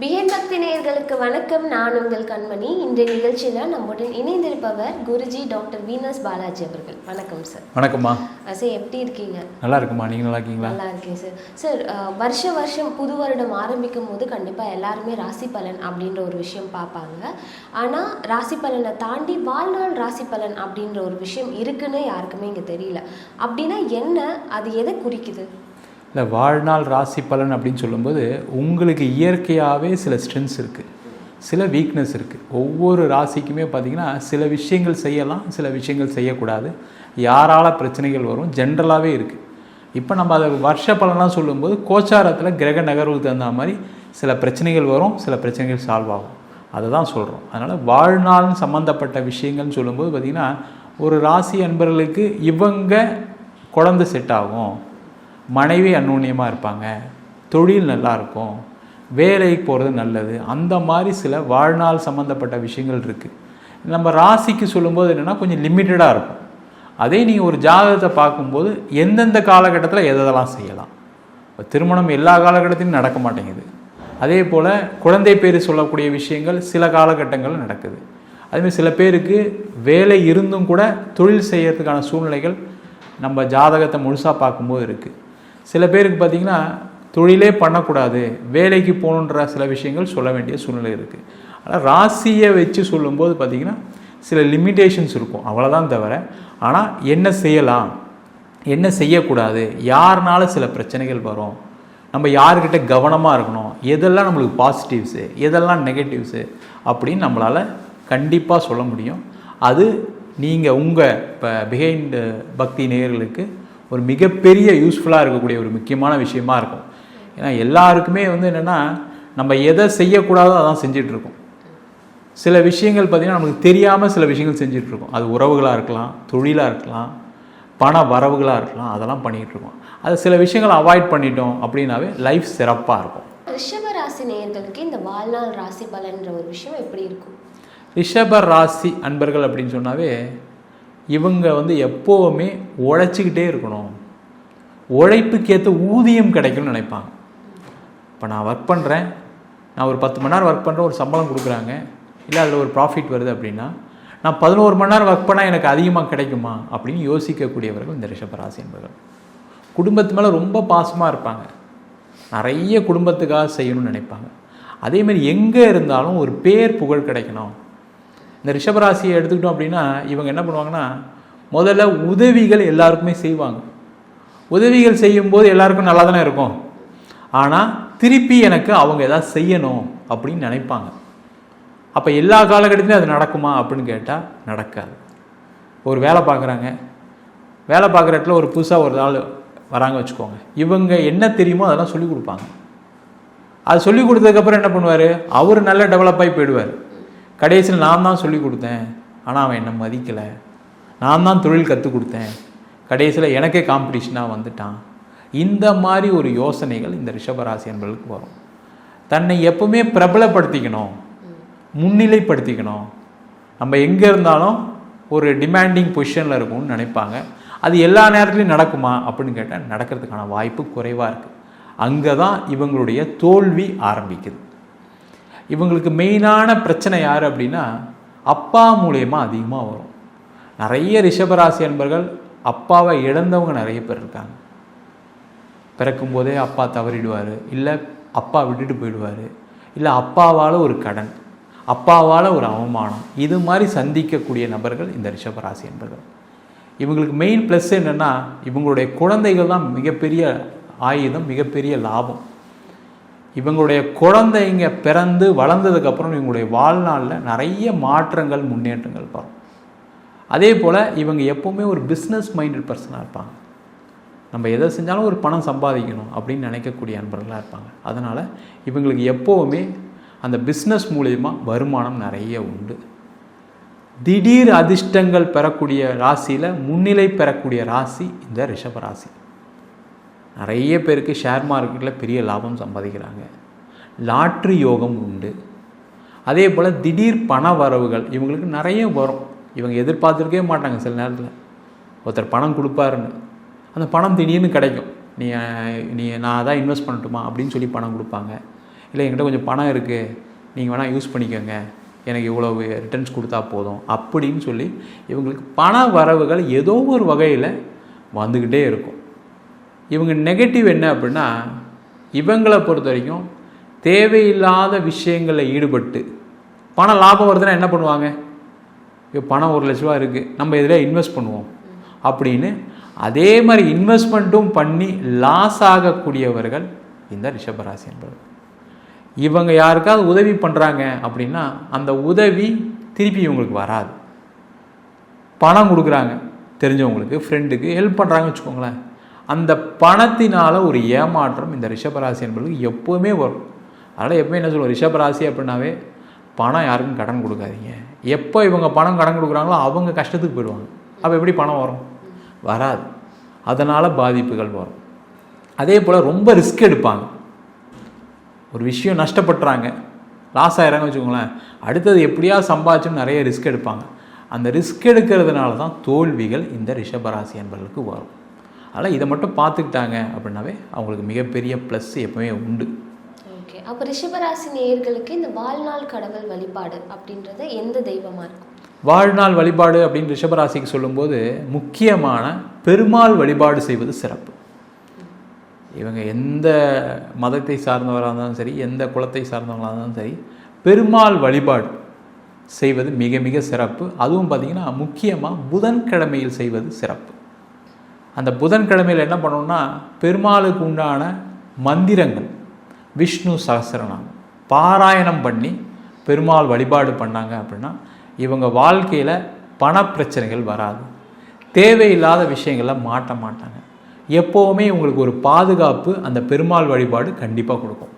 PN பக்தி நேயர்களுக்கு வணக்கம். நான் உங்கள் கண்மணி. இன்றைய நிகழ்ச்சியில் நம்முடன் இணைந்திருப்பவர் குருஜி டாக்டர் வீனஸ் பாலாஜி அவர்கள். வணக்கம் சார் வணக்கம்மா. சார் எப்படி இருக்கீங்க? நல்லா இருக்குமா நீங்கள் நல்லா இருக்கீங்களா? நல்லா இருக்கேன் சார் சார் வருஷ வருஷம் புது வருடம் ஆரம்பிக்கும் போது கண்டிப்பாக எல்லாருமே ராசி பலன் அப்படின்ற ஒரு விஷயம் பார்ப்பாங்க. ஆனால் ராசி பலனை தாண்டி வாழ்நாள் ராசி பலன் அப்படின்ற ஒரு விஷயம் இருக்குன்னு யாருக்குமே இங்கே தெரியல. அப்படின்னா என்ன? அது எதை குறிக்குது? இல்லை வாழ்நாள் ராசி பலன் அப்படின்னு சொல்லும்போது உங்களுக்கு இயற்கையாகவே சில ஸ்ட்ரென்த்ஸ் இருக்குது சில வீக்னஸ் இருக்குது ஒவ்வொரு ராசிக்குமே பார்த்திங்கன்னா சில விஷயங்கள் செய்யலாம் சில விஷயங்கள் செய்யக்கூடாது. யாரால பிரச்சனைகள் வரும் ஜென்ரலாகவே இருக்குது இப்போ நம்ம அதை வருஷ பலனாக சொல்லும்போது கோச்சாரத்தில் கிரக நகர்வுக்கு தகுந்த மாதிரி சில பிரச்சனைகள் வரும் சில பிரச்சனைகள் சால்வ் ஆகும். அதை தான் சொல்கிறோம் அதனால் வாழ்நாள் சம்மந்தப்பட்ட விஷயங்கள்னு சொல்லும்போது பார்த்திங்கன்னா ஒரு ராசி அன்பர்களுக்கு இவங்க குழந்தை செட் ஆகும். மனைவி அந்நுண்ணியமாக இருப்பாங்க. தொழில் நல்லாயிருக்கும் வேலைக்கு போகிறது நல்லது. அந்த மாதிரி சில வாழ்நாள் சம்மந்தப்பட்ட விஷயங்கள் இருக்குது நம்ம ராசிக்கு சொல்லும்போது என்னென்னா கொஞ்சம் லிமிட்டடாக இருக்கும். அதே நீங்கள் ஒரு ஜாதகத்தை பார்க்கும்போது எந்தெந்த காலகட்டத்தில் எதெல்லாம் செய்யலாம். இப்போ திருமணம் எல்லா காலகட்டத்திலும் நடக்க மாட்டேங்குது. அதே போல் குழந்தை பேர் சொல்லக்கூடிய விஷயங்கள் சில காலகட்டங்களில் நடக்குது. அதுமாதிரி சில பேருக்கு வேலை இருந்தும் கூட தொழில் செய்கிறதுக்கான சூழ்நிலைகள் நம்ம ஜாதகத்தை முழுசாக பார்க்கும்போது இருக்குது சில பேருக்கு பார்த்திங்கன்னா தொழிலே பண்ணக்கூடாது வேலைக்கு போகணுன்ற சில விஷயங்கள் சொல்ல வேண்டிய சூழ்நிலை இருக்குது ஆனால் ராசியை வச்சு சொல்லும்போது பார்த்திங்கன்னா சில லிமிட்டேஷன்ஸ் இருக்கும். அவ்வளோதான் தவிர ஆனால் என்ன செய்யலாம்? என்ன செய்யக்கூடாது? யாருனால சில பிரச்சனைகள் வரும். நம்ம யாருக்கிட்ட கவனமாக இருக்கணும்? எதெல்லாம் நம்மளுக்கு பாசிட்டிவ்ஸு எதெல்லாம் நெகட்டிவ்ஸு அப்படின்னு நம்மளால் கண்டிப்பாக சொல்ல முடியும். அது நீங்கள் உங்கள் இப்போ பிஹைண்ட் பக்தி நேயர்களுக்கு ஒரு மிகப்பெரிய யூஸ்ஃபுல்லாக இருக்கக்கூடிய ஒரு முக்கியமான விஷயமா இருக்கும். ஏன்னா எல்லாருக்குமே வந்து என்னென்னா நம்ம எதை செய்யக்கூடாதோ அதான் செஞ்சிட்ருக்கோம். சில விஷயங்கள் பார்த்திங்கன்னா நமக்கு தெரியாமல் சில விஷயங்கள் செஞ்சிட்ருக்கோம். அது உறவுகளாக இருக்கலாம் தொழிலாக இருக்கலாம் பண வரவுகளாக இருக்கலாம் அதெல்லாம் பண்ணிகிட்டு இருக்கோம் அது சில விஷயங்களை அவாய்ட் பண்ணிட்டோம் அப்படின்னாவே லைஃப் சிறப்பாக இருக்கும். ரிஷப ராசி நேயர்களுக்கு இந்த வாழ்நாள் ராசி பலன்ற ஒரு விஷயம் எப்படி இருக்கும்? ரிஷப ராசி அன்பர்கள் அப்படின்னு சொன்னாவே இவங்க வந்து எப்போவுமே உழைச்சிக்கிட்டே இருக்கணும். உழைப்புக்கேற்ற ஊதியம் கிடைக்கும்னு நினைப்பாங்க. இப்போ நான் ஒர்க் பண்ணுறேன் நான் ஒரு பத்து மணி நேரம் ஒர்க் பண்ணுறேன் ஒரு சம்பளம் கொடுக்குறாங்க. இல்லை அதில் ஒரு ப்ராஃபிட் வருது அப்படின்னா நான் பதினோரு மணி நேரம் ஒர்க் பண்ணால் எனக்கு அதிகமாக கிடைக்குமா அப்படின்னு யோசிக்கக்கூடியவர்கள் இந்த ரிஷபராசி என்பவர்கள் குடும்பத்து மேலே ரொம்ப பாசமாக இருப்பாங்க. நிறைய குடும்பத்துக்காக செய்யணும்னு நினைப்பாங்க. அதேமாதிரி எங்கே இருந்தாலும் ஒரு பேர் புகழ் கிடைக்கணும். இந்த ரிஷபராசியை எடுத்துக்கிட்டோம் அப்படின்னா இவங்க என்ன பண்ணுவாங்கன்னா முதல்ல உதவிகள் எல்லாருக்குமே செய்வாங்க. உதவிகள் செய்யும்போது எல்லாருக்கும் நல்லா தானே இருக்கும். ஆனால் திருப்பி எனக்கு அவங்க எதாவது செய்யணும் அப்படின்னு நினைப்பாங்க. அப்போ எல்லா காலகட்டத்திலையும் அது நடக்குமா அப்படின்னு கேட்டால் நடக்காது. ஒரு வேலை பார்க்குறாங்க. வேலை பார்க்குற இடத்துல ஒரு புதுசாக ஒரு ஆள் வராங்க வச்சுக்கோங்க. இவங்க என்ன தெரியுமோ அதெல்லாம் சொல்லிக் கொடுப்பாங்க. அது சொல்லி கொடுத்ததுக்கப்புறம் என்ன பண்ணுவார்? அவர் நல்ல டெவலப் ஆகி போயிடுவார். கடைசியில் நான் தான் சொல்லி கொடுத்தேன். ஆனால் அவன் என்னை மதிக்கலை. நான் தான் தொழில் கற்றுக் கொடுத்தேன். கடைசியில் எனக்கே காம்படிஷனாக வந்துட்டான். இந்த மாதிரி ஒரு யோசனைகள் இந்த ரிஷபராசி என்பவர்களுக்கு வரும். தன்னை எப்பவுமே பிரபலப்படுத்திக்கணும். முன்னிலைப்படுத்திக்கணும். நம்ம எங்கே இருந்தாலும் ஒரு டிமாண்டிங் பொசிஷனில் இருக்கும்னு நினைப்பாங்க. அது எல்லா நேரத்துலையும் நடக்குமா அப்படின்னு கேட்டால் நடக்கிறதுக்கான வாய்ப்பு குறைவாக இருக்குது அங்கே தான் இவங்களுடைய தோல்வி ஆரம்பிக்குது. இவங்களுக்கு மெயினான பிரச்சனை யார் அப்படின்னா அப்பா மூலயமா அதிகமாக வரும். நிறைய ரிஷபராசி அன்பர்கள் அப்பாவை இழந்தவங்க நிறைய பேர் இருக்காங்க. பிறக்கும்போதே அப்பா தவறிடுவார். இல்லை அப்பா விட்டுட்டு போயிடுவார். இல்லை அப்பாவால் ஒரு கடன் அப்பாவால் ஒரு அவமானம். இது மாதிரி சந்திக்கக்கூடிய நபர்கள் இந்த ரிஷபராசி என்பர்கள் இவங்களுக்கு மெயின் ப்ளஸ் என்னென்னா இவங்களுடைய குழந்தைகள் தான் மிகப்பெரிய ஆயுதம் மிகப்பெரிய லாபம். இவங்களுடைய குழந்தைங்க பிறந்து வளர்ந்ததுக்கப்புறம் இவங்களுடைய வாழ்நாளில் நிறைய மாற்றங்கள் முன்னேற்றங்கள் வரும். அதே போல் இவங்க எப்போவுமே ஒரு பிஸ்னஸ் மைண்டட் பர்சனாக இருப்பாங்க. நம்ம எதை செஞ்சாலும் ஒரு பணம் சம்பாதிக்கணும் அப்படின்னு நினைக்கக்கூடிய அன்பர்களாக இருப்பாங்க. அதனால் இவங்களுக்கு எப்போவுமே அந்த பிஸ்னஸ் மூலயமா வருமானம் நிறைய உண்டு. திடீர் அதிர்ஷ்டங்கள் பெறக்கூடிய ராசியில் முன்னிலை பெறக்கூடிய ராசி இந்த ரிஷப ராசி. நிறைய பேருக்கு ஷேர் மார்க்கெட்டில் பெரிய லாபம் சம்பாதிக்கிறாங்க. லாட்ரி யோகம் உண்டு. அதே போல் திடீர் பண வரவுகள் இவங்களுக்கு நிறைய வரும். இவங்க எதிர்பார்த்துருக்கவே மாட்டாங்க சில நேரத்தில். ஒருத்தர் பணம் கொடுப்பாருன்னு. அந்த பணம் திடீர்னு கிடைக்கும். நீ நீ நான் அதான் இன்வெஸ்ட் பண்ணட்டுமா? அப்படின்னு சொல்லி பணம் கொடுப்பாங்க. இல்லை என்கிட்ட கொஞ்சம் பணம் இருக்குது நீங்கள் வேணால் யூஸ் பண்ணிக்கோங்க. எனக்கு இவ்வளோ ரிட்டர்ன்ஸ் கொடுத்தா போதும். அப்படின்னு சொல்லி இவங்களுக்கு பண வரவுகள் ஏதோ ஒரு வகையில் வந்துக்கிட்டே இருக்கும். இவங்க நெகட்டிவ் என்ன அப்படின்னா இவங்களை பொறுத்த வரைக்கும் தேவையில்லாத விஷயங்களில் ஈடுபட்டு பணம் லாபம் வருதுன்னா என்ன பண்ணுவாங்க? இப்போ பணம் ஒரு லட்ச ரூபா இருக்குது நம்ம இதில் இன்வெஸ்ட் பண்ணுவோம்? அப்படின்னு அதே மாதிரி இன்வெஸ்ட்மெண்ட்டும் பண்ணி லாஸ் ஆகக்கூடியவர்கள் இந்த ரிஷபராசி என்பது இவங்க யாருக்காவது உதவி பண்ணுறாங்க அப்படின்னா அந்த உதவி திருப்பி இவங்களுக்கு வராது. பணம் கொடுக்குறாங்க தெரிஞ்சவங்களுக்கு ஃப்ரெண்டுக்கு ஹெல்ப் பண்ணுறாங்கன்னு வச்சுக்கோங்களேன். அந்த பணத்தினால ஒரு ஏமாற்றம் இந்த ரிஷபராசி என்பதுக்கு எப்போவுமே வரும். அதனால் எப்பவுமே என்ன சொல்லுவோம்? ரிஷபராசி அப்படின்னாவே பணம் யாருக்கும் கடன் கொடுக்காதீங்க. எப்போ இவங்க பணம் கடன் கொடுக்குறாங்களோ அவங்க கஷ்டத்துக்கு போயிடுவாங்க. அப்போ எப்படி பணம் வரும்? வராது. அதனால் பாதிப்புகள் வரும். அதே போல் ரொம்ப ரிஸ்க் எடுப்பாங்க. ஒரு விஷயம் நஷ்டப்படுறாங்க லாஸ் ஆகிறாங்க வச்சுக்கோங்களேன். அடுத்தது எப்படியா சம்பாதிச்சுன்னு நிறைய ரிஸ்க் எடுப்பாங்க. அந்த ரிஸ்க் எடுக்கிறதுனால தான் தோல்விகள் இந்த ரிஷபராசி என்பவர்களுக்கு வரும். அதனால் இதை மட்டும் பார்த்துக்கிட்டாங்க அப்படின்னாவே அவங்களுக்கு மிகப்பெரிய ப்ளஸ் எப்பவுமே உண்டு. ஓகே அப்போ ரிஷபராசி நேயர்களுக்கு இந்த வாழ்நாள் கடவுள் வழிபாடு அப்படின்றது எந்த தெய்வமாக இருக்கும்? வாழ்நாள் வழிபாடு அப்படின்னு ரிஷபராசிக்கு சொல்லும்போது முக்கியமான பெருமாள் வழிபாடு செய்வது சிறப்பு. இவங்க எந்த மதத்தை சார்ந்தவராக இருந்தாலும் சரி எந்த குலத்தை சார்ந்தவங்களாக இருந்தாலும் சரி பெருமாள் வழிபாடு செய்வது மிக மிக சிறப்பு. அதுவும் பார்த்திங்கன்னா முக்கியமாக புதன்கிழமையில் செய்வது சிறப்பு. அந்த புதன்கிழமையில் என்ன பண்ணணும்னா பெருமாளுக்கு உண்டான மந்திரங்கள். விஷ்ணு சகசரநாமம் பாராயணம் பண்ணி பெருமாள் வழிபாடு பண்ணாங்க அப்படின்னா இவங்க வாழ்க்கையில் பணப்பிரச்சனைகள் வராது. தேவையில்லாத விஷயங்களில் மாட்ட மாட்டாங்க. எப்போவுமே இவங்களுக்கு ஒரு பாதுகாப்பு அந்த பெருமாள் வழிபாடு கண்டிப்பாக கொடுக்கும்.